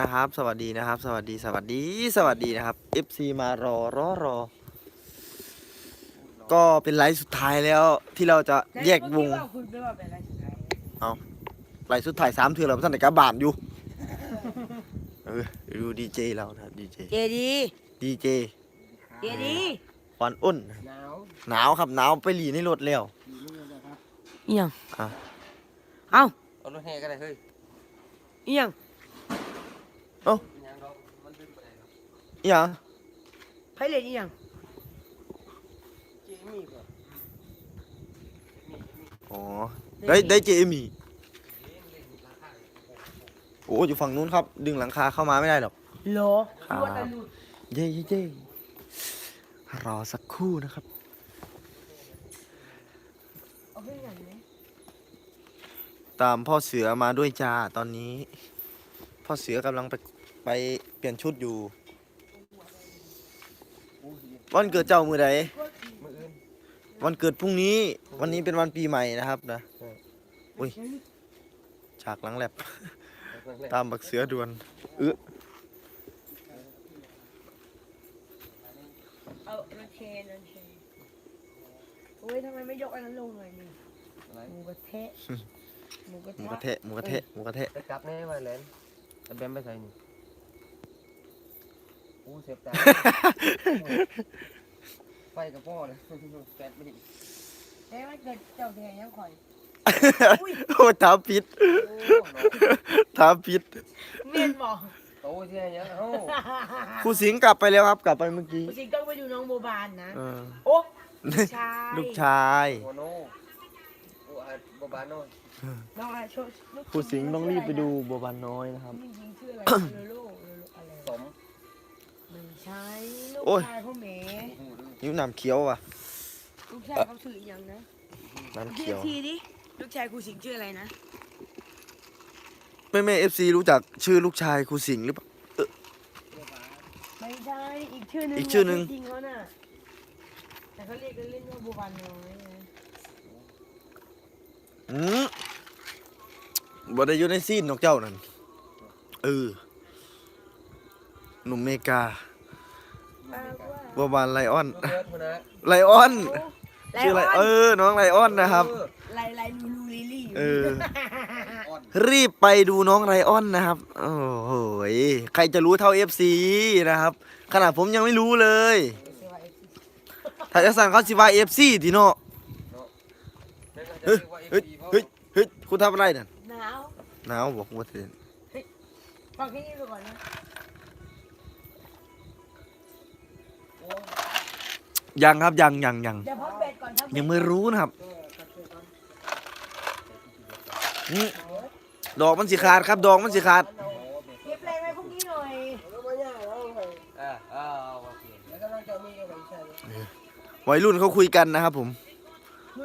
นะครับ สวัสดีนะครับ สวัสดี สวัสดี สวัสดีนะครับ FC มารอรอรอ ก็เป็นไลฟ์สุดท้ายแล้วที่เราจะแยกวง แล้วคุณไม่ว่าเป็นอะไรสุดท้ายไลฟ์สุดท้ายสามเทือเราท่านในกระบาดอยู่ เออดูดีเจเรานะครับดีเจ เจดีดีเจเจดีควันอ้นหนาวหนาวครับหนาวไปหลีในรถแล้ว อยู่นี่เลยครับเอียงอะ เอ้าเอารถแห่ก็ได้เฮ้ยเอียงยัง เรามันดึงไปไหนครับอหย่างไพ่เล่นเอียงเจมี่ก่อนอ๋อได้ได้เจมี่โอ้อยู่ฝั่งนู้นครับ ดึงหลังคาเข้ามาไม่ได้หรอกโหลครับรวดตะลุดเย่เย่เย่รอสักครู่นะครับ เอาไปไหนไหมตามพ่อเสือมาด้วยจ้าตอนนี้ พ่อเสือกำลังไป ไปเปลี่ยนชุดอยู่อู้ยวันเกิดเจ้ามือใดมืออื่นวันเกิดพรุ่งนี้ วันนี้เป็นวันปีใหม่นะครับนะอุ้ยฉากหลังแลบตามบักเสือดวนเออเอารถเชนรถเชนโอ้ยทำไมไม่ยกอันนั้นลงหน่อยนี่อะไรหมูกระเทะหมูกระหมูกระทะเทะหมูกระเทะหมูกระเทะจะกลับแน่มาแลนเอาแบมไปใส่นี่ อู้เสียบตา ไฟกับพ่อเลยแฟดไม่ดีเอ้ยมันเกิดเจ้าแทนยังข่อยอุ้ยโอ้ถามผิดโอ้เนาะถามผิดเมียนบอกโตเสียยังเอ้าครูสิงห์กลับไปแล้วครับ กลับไปเมื่อกี้จริงต้องไปดูน้องโบบานนะ เออโอ้ลูกชายลูกชายโอโน่โอ้อาบบาโน่น้องอะไรโชว์ลูกครูสิงห์ต้องรีบไปดูบัวบานน้อยนะครับจริงๆชื่ออะไรโลโล ไม่ใช่ลูโอ้กยชายพ่อแหม่หูดึงนิ้วน้ำเขียวว่ะลูกชายเขาชื่ออีกอย่างนะน้ำเรีเขียยกวทีดิลูกชายครูสิงห์ชื่ออะไรนะแม่แม่เอฟซีรู้จักชื่อลูกชายครูสิงห์หรือเปล่า ไม่ใช่อีกชื่อหนึงอีกชื่อหนึ่งจริงๆเขาน่ะแต่เขาเรียกกันเล่นว่าบัวบานน้อยไงอืมบ่ได้อยู่ในซีนนกเจ้านั่นเออ หนุ่มเมกาแปลว่าบัวบานไลออน เบิร์ดคนนะไลออนไลชื่ออะไรออนเออ น้องไลออนนะครับ ไลไลลูลูลิลี่เออ อ่อนรีบไปดูน้องไลออนนะครับ โอ้โหยใครจะรู้เท่า FC นะครับ ขนาดผมยังไม่รู้เลย ถ้าจะสั่งเขาสิว่า FC ทีเนาะนั่นก็จะเฮ้ย เรียกว่าเฮ้ย FC เฮ้ย เฮ้ย คุณทำอะไรเนี่ยหนาวหนาวบอกว่าเตือนฟังแค่นี้ไปก่อนนะ ยังครับยังยังยังเดี๋ยวพักเบรกก่อนพักเบรกยังไม่รู้นะครับนี่ดอกมันสิขาดครับ ดอกมันสิขาดเก็บแรงไว้พรุ่งนี้หน่อยอ่าอ่าโอเคแล้วก็ต้องจะมีอะไรใช่ไหมวัยรุ่นเขาคุยกันนะครับผม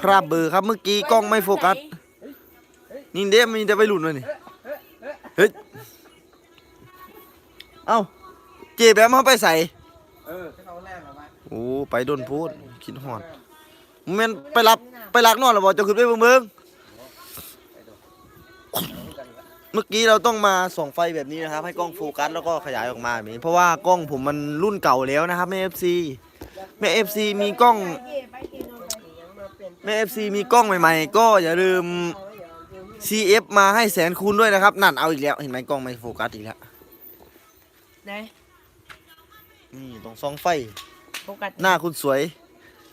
พราบเบอร์ครับเมื่อกี้กล้องไม่โฟกัสนี่เด้มีแต่วัยรุ่นเลยนี่เฮ้ยเอ้าเจแบมเขาไปใส่เออจะเอาแรกเหรอวะโอ้ไปโดนพูดคิดหอดแม่นไปรับไปลักนอนหรอบอกจะขึ้นไปเบิ่งเบิ่งเมื่อกี้เราต้องมาส่องไฟแบบนี้นะครับ ให้กล้องโฟกัสแล้วก็ขยายออกมาแบบนี้เพราะว่ากล้องผมมันรุ่นเก่าแล้วนะครับแม่เอฟซีแม่เอฟซีมีกล้องไปเก็บไปเก็บนอนไปแม่เอฟซีมีกล้องใหม่ ๆ ก็อย่าลืม CF มาให้แสนคูณด้วยนะครับ นั่นเอาอีกแล้วเห็นไหมกล้องไม่โฟกัสอีกแล้วไหนนี่ตรงซองไฟ โฟกัสหน้าคุณสวย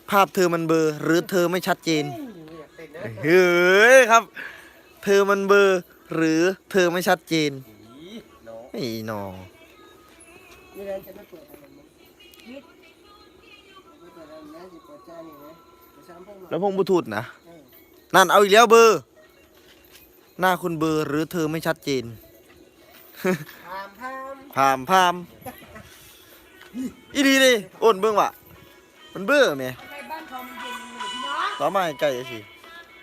ภาพเธอมันเบลอหรือเธอไม่ชัดเจนไม่อยากเต้นนะเฮ้ยครับ เธอมันเบลอร์หรือเธอไม่ชัดเจนผีเนาะไอ้หนอนี่เลยจะไม่เปิดอะไรมั้งยึดไม่เปิดอะไรนะจะเปิดจ้านี่นะจะซ้ำพวกมันแล้วพงบลูทูธนะนั่นเอาอีกแล้วเบอร์หน้าคุณเบลอร์หรือเธอไม่ชัดเจนพามพามพามพาม อีดีดิโอนเบิ่งว่ะมันเบื่อไหมทำไมบ้านเขามันเย็นอยู่พี่น้องต่อมาใกล้สิ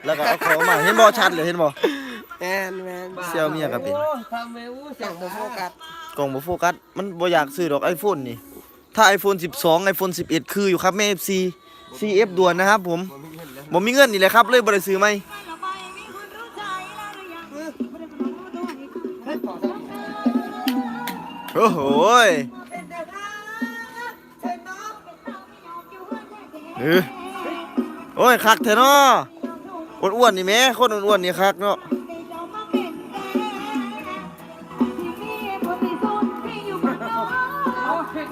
แล้วก็เอาของมาเห็นบอชัดเลยเห็นบอแมนแมนเสี่ยวเมียกับเป็นโอ้ทำเมวูสั่งโมโฟกัสกล่องบ่โฟกัสมันบ่อยากซื้อดอก iPhone นี่ ถ้า iPhone 12 iPhone 11 คืออยู่ครับแม่ FC CF ด่วนนะครับผมมันไม่เห็นแล้วบ่มีเงินนี่แหละครับ เลยบ่ได้ซื้อไหมเฮ้ยขอสักโอ้โหย เออโอ้ยคักแท้เนาะอ้วนๆนี่แหม่คนอ้วนๆนี่คักเนาะ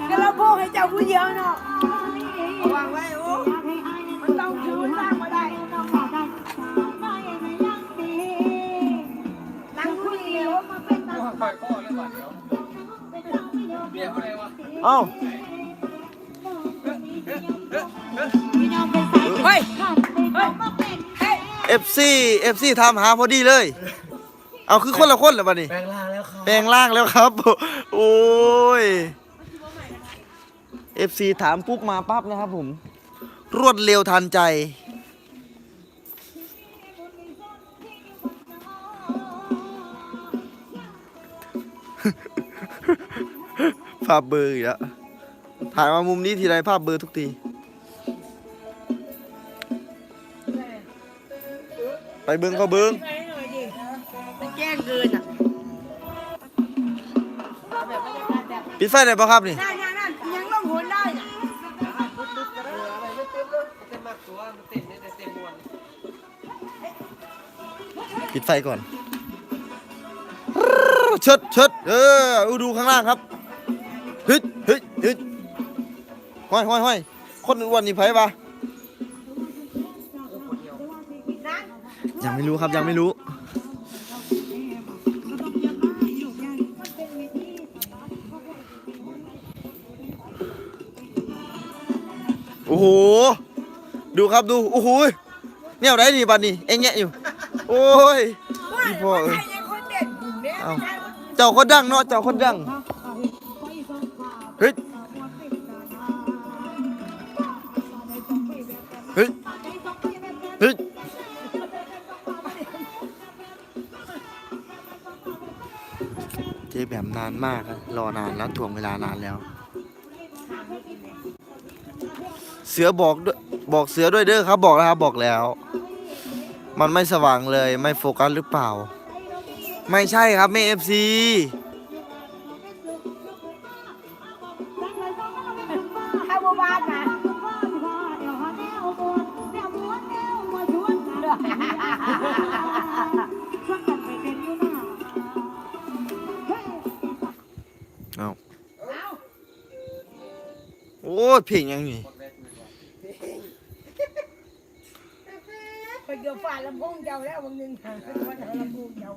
ก็เราพูดให้เจ้าผู้เดียวเนาะวางไว้โอ้มันต้องถือสร้างมาได้นั่งผู้เดียวปล่อย เลยก่อนเดี๋ยวเบียร์อะไรวะเอ้าเฮ้ย FC FC ทำหาพอดีเลย เอาคือคนละคนเหรอบัดนี้แปลงร่างแล้วครับ แปลงร่างแล้วครับ โอ้ย FC ถามปุ๊บมาปั๊บนะครับผม รวดเร็วทันใจ ภาพเบลอร์อีกแล้วถ่ายมามุมนี้ทีไรภาพเบลอร์ทุกที ไปเบิ้งก็เบิ้งไปหน่อยดิมันแจ้งเกินอะปิดไฟได้ปะครับนี่นั่นนั่นนั่นยังต้องหนได้น่ะอะไรไม่เต็มเลยเต็มมากตัวมันเต็มเนี่ยแต่เต็มมวนปิดไฟก่อนเชิดเชิดเออเอาดูข้างล่างครับฮึดฮึดฮึดห้อยห้อยห้อยคนอ้วนนี่ไผปะ ไม่รู้ครับยังไม่รู้ โอ้โห ดูครับดู โอ้โหเนี่ยเอาได้ดีบัดนี่เอ็งแงะอยู่ โอ้ยอีพ่อเอ้ยใครยังคนเด่นเนี่ยเอาเจ้าคนดังเนาะ เจ้าคนดัง นานมากอะรอนานแล้วถ่วงเวลานานแล้ว เสือบอกด้วยบอกเสือด้วยเด้อครับบอกแล้วครับบอกแล้ว มันไม่สว่างเลยไม่โฟกัสหรือเปล่า ไม่ใช่ครับไม่เอฟซี ยเพลงยังไงไปเกี่ยวฝ่าลำโพงเจ้าแล้ววันหนึ่งหาเป็นวันหาลำโพงเจ้า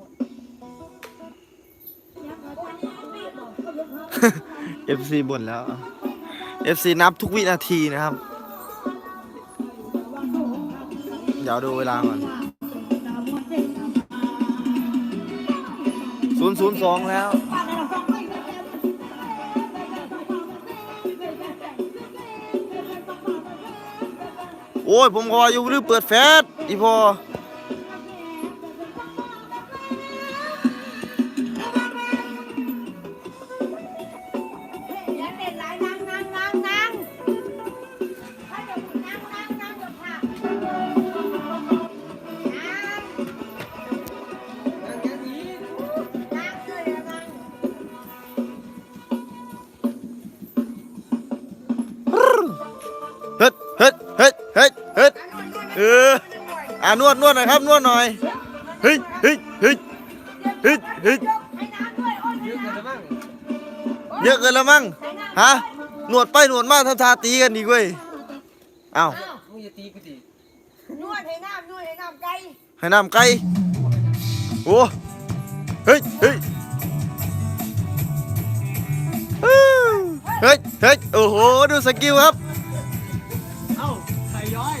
เอฟซีบ่นแล้วเอฟซีนับทุกวินาทีนะครับ เดี๋ยวดูเวลาก่อนศูนย์ศูนย์สองแล้ว โอ้ยผมก็ว่าอยู่หรือเปิดแฟชอีพอ วดนวดหน่อยครับนวดหน่อยเฮ้ยเฮ้ยเฮ้ยเฮ้ยเฮ้ยให้น้ำด้วยอ้นเยอะกันจะบ้างเยอะเกินแล้วมั้งฮะนวดไปนวดมาทำทาตีกันอีกเว้ยเอ้ามึงอย่าตีกูดินวดให้น้ำนวดให้น้ำไก่ให้น้ำไก่โอ้เฮ้ยเฮ้ยเฮ้ยเฮ้ยโอ้โหดูสกิลครับเฮ้ย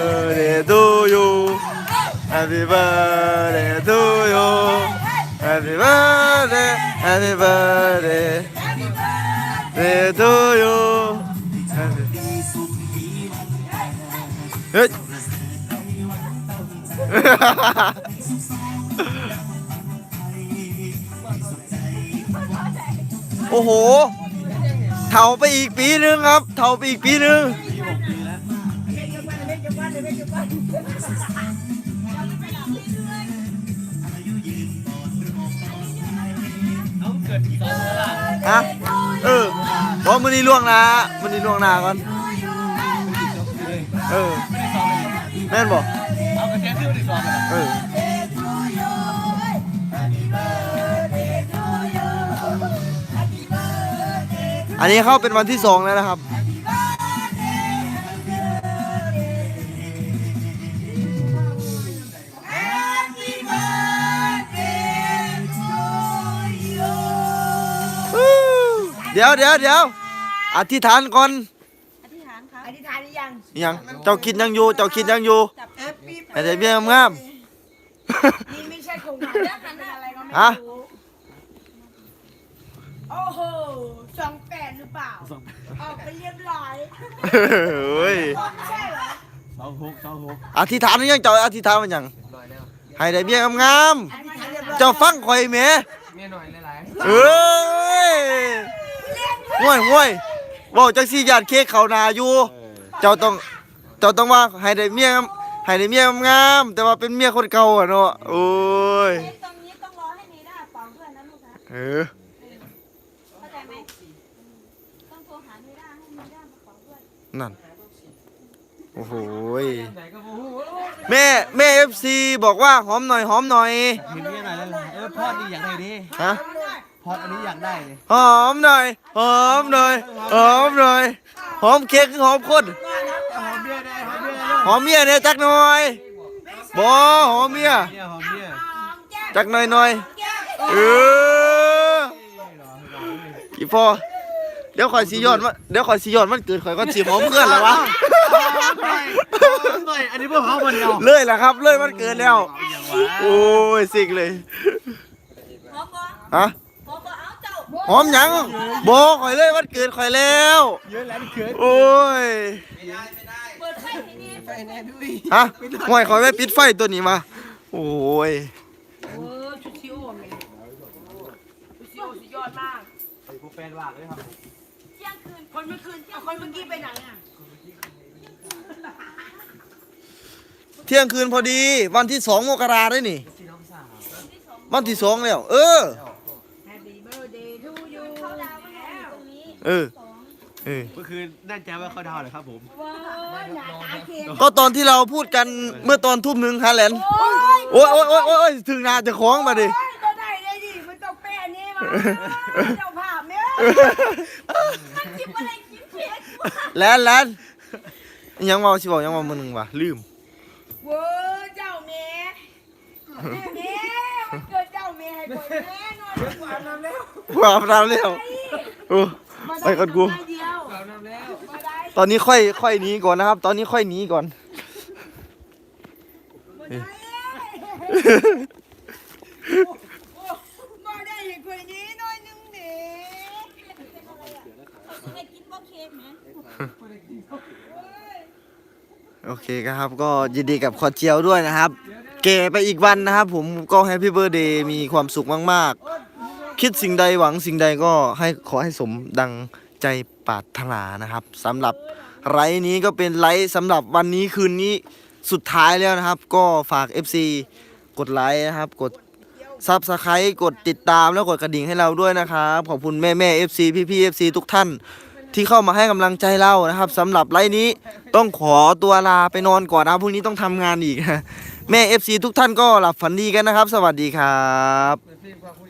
Happy birthday to you Happy birthday Happy birthday Day to you Happy เฮ้ยโอ้โห เถาไปอีกปีนึงครับ เถาไปอีกปีนึง ฮะเออเพราะมันนี่ล่วงหนามันนี่ล่วงหนาก่อนเออแม่นบอกเอากระเทียมที่มันอีกสองเอออันนี้เข้าเป็นวันที่สองแล้วนะครับ ดี๋ยวเดี๋ยวเดี๋ยวอธิษฐานก่อนอธิษฐานครับอธิษฐานหรือยังยังเจ้าคิดยังอยู่เจ้าคิดยังอยู่จับแอปปี้ให้ได้เบี้ยงามนี่ไม่ใช่โครงการเรื่องนั้นอะไรก็ไม่ฮะรู้โอ้โหสองแปดหรือเปล่าออกไปเรียบร้อยเฮ้ยไม่ใช่เหรอสองหกสองหกอธิษฐานหรือยังเจ้าอธิษฐานมันยังหน่อยแล้วให้ได้เบี้ยงามอธิษฐานเรียบร้อยๆเจ้าฟังข่อยแหมเมียหน่อยหลายเอ้ย ห่วยห่วยเว้าจังซี่ญาติเค้กเขานาอยู่ เจ้าต้องเจ้าต้องว่าให้ได้เมียงามให้ได้เมียงามๆแต่ว่าเป็นเมียคนเก่าอะเนาะโอ้ยตรงนี้ต้องรอให้นีด้าเป่าเพื่อนนะลูกนะเออเข้าใจไหมต้องโทรหานีด้าให้นีด้ามาเป่าเพื่อนนั่นโอ้โหยๆไหนก็บู๊แม่แม่ FC บอกว่าหอมหน่อยหอมหน่อย เห็นเมียหน่อยแล้วเออพอดนี่อยากได้ดิฮะพอ ดอันนี้อยากได้ดิหอมหน่อยหอมหน่อยหอมหน่อยหอมเค้กคือหอมคนหอมเมียได้หอมเมียได้หอมเมียเนี่ยจักหน่อยบอหอมเมียเมียหอมเมียจักหน่อยหน่อยเอออีพ่อเดี๋ยวข่อยสียอดมันเดี๋ยวข่อยสียอดมันเกิดข่อยก็สีหอมเพื่อนแล้ววะหน่อยหน่อยอันนี้เพื่อหอมมันเดียวเลยล่ะครับเลยมันเกิดแล้ว โอ้ยสิกเลยหอมบ่ฮะ หอมบ่เอาเจ้าหอมหยังบอข่อยเลยมันเกิดข่อยแล้ว เยอะแล้วนี่เขินโอ้ยเปิดไฟให้นี่ไปแน่ด้วยฮะห่วยข่อยไม่ปิดไฟตัวนี้มาโอ้ยเออชุดชิวอะแม่ชุดชิวสุดยอดมากกูแฟนว่างเลยครับเที่ยงคืนคนเมื่อคืนเอาคนเมื่อกี้ไปไหนอะเที่ยงคืนพอดี วันที่สองมกราได้นี่พี่น้องสาววันที่สองแล้ว เออ เออ เออเมื่อคืนแน่ใจว่าเขาดาวเลยครับผม ว้าวหน้าตาเค้กก็ตอนที่เราพูดกันเมื่อตอนทุ่มหนึ่งฮะแลนโอ้ยโอ้ยโอ้ยโอ้ยโอ้ยถึงนาจะคล้องมาดิก็ได้ได้ดิมันต้องแป้นี่มาเจ้าภาพเนี่ยมันคิดอะไรคิดเค้กแลนแลนยังเมาสิบอกยังเมามือหนึ่งว่ะลืม เว้ยเจ้าเมย์แม่เมย์มันเกิดเจ้าเมย์ให้คนแม่นอนดีกว่าน้ำแล้วความเราเร็วโอ้ ไปก่อนกูเดียวเรานำแล้วมาได้ตอนนี้ค่อยค่อยหนีก่อนนะครับ ตอนนี้ค่อยหนีก่อน มาได้มาได้ให้คนนี้หน่อยนึงเด้ให้กินบ่เค้กไหมโอเคครับ ก็ยินดีกับคอเจียวด้วยนะครับ เก๋ไปอีกวันนะครับ ผมก็แฮปปี้เบ t ร์ a เดย์มีความสุขมากๆ คิดสิ่งใดหวังสิ่งใดก็ให้ขอให้สมดังใจปรารถนานะครับสำหรับไลฟ์นี้ก็เป็นไลฟ์สำหรับวันนี้คืนนี้สุดท้ายแล้วนะครับ ก็ฝาก FC กดไลค์นะครับ กดซับสไครต์กดติดตามแล้วกดกระดิ่งให้เราด้วยนะครับขอบคุณแม่แม่ FC พี่พี่ FC ทุกท่านที่เข้ามาให้กำลังใจเรานะครับสำหรับไลฟ์นี้ต้องขอตัวลาไปนอนก่อนนะพรุ่งนี้ต้องทำงานอีก แม่ FC ทุกท่านก็หลับฝันดีกันนะครับ สวัสดีครับ